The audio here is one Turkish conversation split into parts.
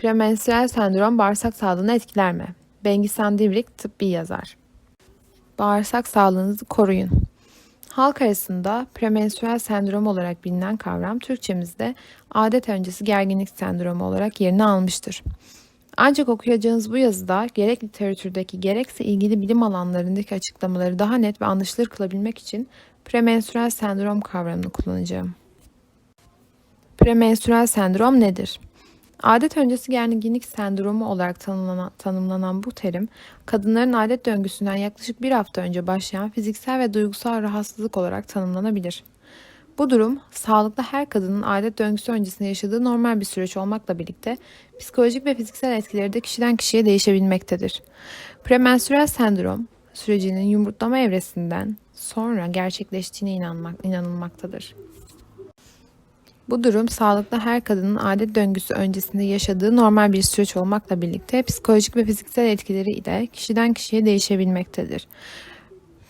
Premenstrüel sendrom bağırsak sağlığını etkiler mi? Bengisan Divrik tıbbi yazar. Bağırsak sağlığınızı koruyun. Halk arasında premenstrüel sendrom olarak bilinen kavram Türkçemizde adet öncesi gerginlik sendromu olarak yerini almıştır. Ancak okuyacağınız bu yazıda gerek literatürdeki gerekse ilgili bilim alanlarındaki açıklamaları daha net ve anlaşılır kılabilmek için premenstrüel sendrom kavramını kullanacağım. Premenstrüel sendrom nedir? Adet öncesi gerginlik sendromu olarak tanımlanan, tanımlanan bu terim, kadınların adet döngüsünden yaklaşık bir hafta önce başlayan fiziksel ve duygusal rahatsızlık olarak tanımlanabilir. Bu durum, sağlıklı her kadının adet döngüsü öncesinde yaşadığı normal bir süreç olmakla birlikte psikolojik ve fiziksel etkileri de kişiden kişiye değişebilmektedir. Premenstrüel sendrom, sürecinin yumurtlama evresinden sonra gerçekleştiğine inanmak, inanılmaktadır. Bu durum sağlıklı her kadının adet döngüsü öncesinde yaşadığı normal bir süreç olmakla birlikte psikolojik ve fiziksel etkileri de kişiden kişiye değişebilmektedir.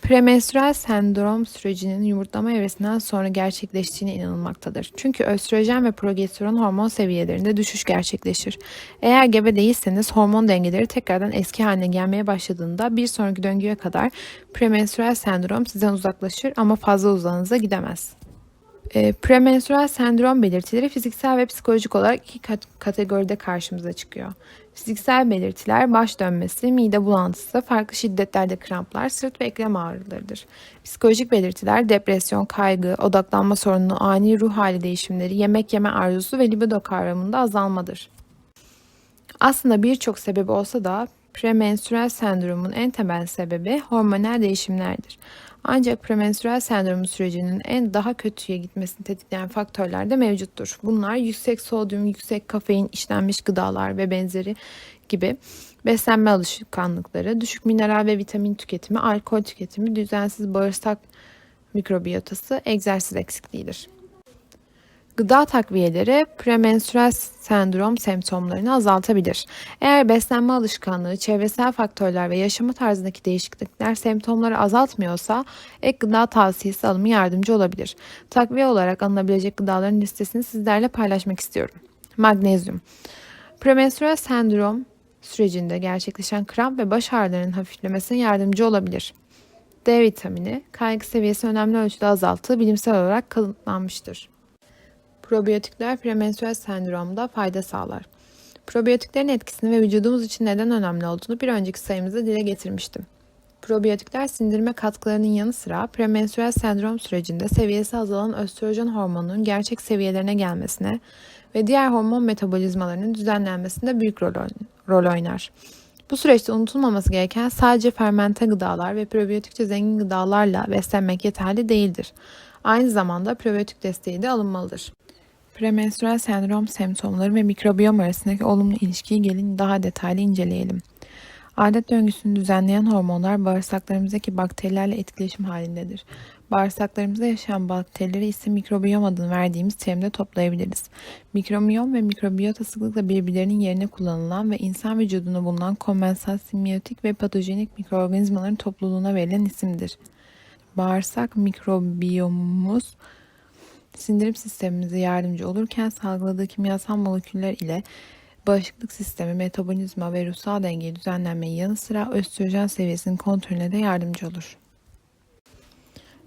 Premenstrüel sendrom sürecinin yumurtlama evresinden sonra gerçekleştiğine inanılmaktadır. Çünkü östrojen ve progesteron hormon seviyelerinde düşüş gerçekleşir. Eğer gebe değilseniz hormon dengeleri tekrardan eski haline gelmeye başladığında bir sonraki döngüye kadar premenstrüel sendrom sizden uzaklaşır ama fazla uzağınıza gidemez. E, premenstrüel sendrom belirtileri fiziksel ve psikolojik olarak iki kat- kategoride karşımıza çıkıyor. Fiziksel belirtiler baş dönmesi, mide bulantısı, farklı şiddetlerde kramplar, sırt ve eklem ağrılarıdır. Psikolojik belirtiler depresyon, kaygı, odaklanma sorunu, ani ruh hali değişimleri, yemek yeme arzusu ve libido kavramında azalmadır. Aslında birçok sebebi olsa da premenstrüel sendromun en temel sebebi hormonal değişimlerdir. Ancak premenstrüel sendromu sürecinin en daha kötüye gitmesini tetikleyen faktörler de mevcuttur. Bunlar yüksek sodyum, yüksek kafein, işlenmiş gıdalar ve benzeri gibi beslenme alışkanlıkları, düşük mineral ve vitamin tüketimi, alkol tüketimi, düzensiz bağırsak mikrobiyotası, egzersiz eksikliğidir. Gıda takviyeleri premenstrüel sendrom semptomlarını azaltabilir. Eğer beslenme alışkanlığı, çevresel faktörler ve yaşama tarzındaki değişiklikler semptomları azaltmıyorsa ek gıda tavsiyesi alımı yardımcı olabilir. Takviye olarak alınabilecek gıdaların listesini sizlerle paylaşmak istiyorum. Magnezyum. Premenstrüel sendrom sürecinde gerçekleşen kramp ve baş ağrılarının hafiflemesine yardımcı olabilir. D vitamini kaygı seviyesi önemli ölçüde azalttığı bilimsel olarak kanıtlanmıştır. Probiyotikler premenstrüel sendromda fayda sağlar. Probiyotiklerin etkisini ve vücudumuz için neden önemli olduğunu bir önceki sayımızda dile getirmiştim. Probiyotikler sindirime katkılarının yanı sıra premenstrüel sendrom sürecinde seviyesi azalan östrojen hormonunun gerçek seviyelerine gelmesine ve diğer hormon metabolizmalarının düzenlenmesinde büyük rol oynar. Bu süreçte unutulmaması gereken sadece fermente gıdalar ve probiyotikçe zengin gıdalarla beslenmek yeterli değildir. Aynı zamanda probiyotik desteği de alınmalıdır. Premenstrüel sendrom semptomları ve mikrobiyom arasındaki olumlu ilişkiyi gelin daha detaylı inceleyelim. Adet döngüsünü düzenleyen hormonlar bağırsaklarımızdaki bakterilerle etkileşim halindedir. Bağırsaklarımızda yaşayan bakterileri ise mikrobiyom adını verdiğimiz terimde toplayabiliriz. Mikrobiyom ve mikrobiyota sıklıkla birbirlerinin yerine kullanılan ve insan vücudunda bulunan komensal simbiyotik ve patojenik mikroorganizmaların topluluğuna verilen isimdir. Bağırsak mikrobiyomumuz sindirim sistemimize yardımcı olurken salgıladığı kimyasal moleküller ile bağışıklık sistemi, metabolizma ve ruhsal dengeyi düzenlenmeyi yanı sıra östrojen seviyesinin kontrolüne de yardımcı olur.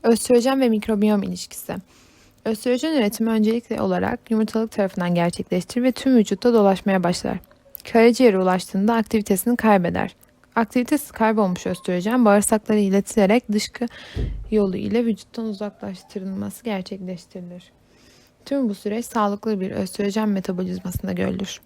Östrojen ve mikrobiyom ilişkisi. Östrojen üretimi öncelikli olarak yumurtalık tarafından gerçekleştirir ve tüm vücutta dolaşmaya başlar. Karaciğere ulaştığında aktivitesini kaybeder. Aktivitesi kaybolmuş östrojen bağırsaklara iletilerek dışkı yolu ile vücuttan uzaklaştırılması gerçekleştirilir. Tüm bu süreç sağlıklı bir östrojen metabolizmasında görülür.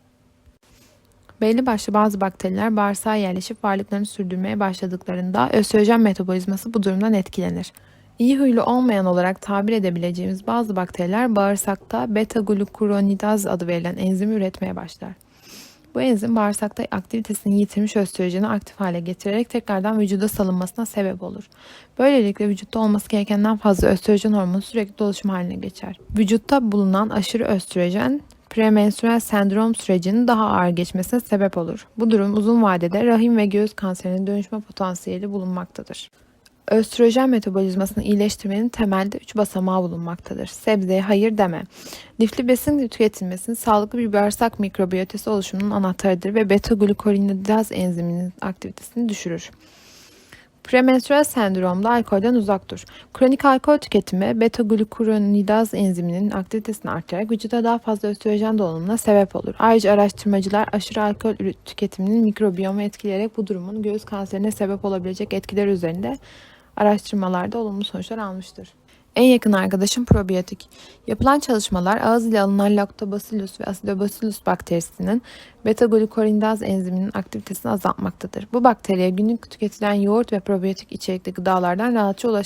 Belli başlı bazı bakteriler bağırsağa yerleşip varlıklarını sürdürmeye başladıklarında östrojen metabolizması bu durumdan etkilenir. İyi huylu olmayan olarak tabir edebileceğimiz bazı bakteriler bağırsakta beta-glukuronidaz adı verilen enzimi üretmeye başlar. Bu enzim bağırsakta aktivitesini yitirmiş östrojeni aktif hale getirerek tekrardan vücuda salınmasına sebep olur. Böylelikle vücutta olması gerekenden fazla östrojen hormonu sürekli dolaşım haline geçer. Vücutta bulunan aşırı östrojen premenstrüel sendrom sürecinin daha ağır geçmesine sebep olur. Bu durum uzun vadede rahim ve göğüs kanserine dönüşme potansiyeli bulunmaktadır. Östrojen metabolizmasını iyileştirmenin temelde 3 basamağı bulunmaktadır. Sebzeye hayır deme. Lifli besin tüketilmesinin sağlıklı bir bağırsak mikrobiyotesi oluşumunun anahtarıdır ve beta-glukoronidaz enziminin aktivitesini düşürür. Premenstrüel sendromda alkolden uzak dur. Kronik alkol tüketimi beta-glukuronidaz enziminin aktivitesini artırarak vücuda daha fazla östrojen dolumuna sebep olur. Ayrıca araştırmacılar aşırı alkol tüketiminin mikrobiyomu etkileyerek bu durumun göğüs kanserine sebep olabilecek etkiler üzerinde araştırmalarda olumlu sonuçlar almıştır. En yakın arkadaşım probiyotik. Yapılan çalışmalar ağız ile alınan Lactobacillus ve Acidobacillus bakterisinin beta-glukuronidaz enziminin aktivitesini azaltmaktadır. Bu bakteriye günlük tüketilen yoğurt ve probiyotik içerikli gıdalardan rahatça ulaşabilir.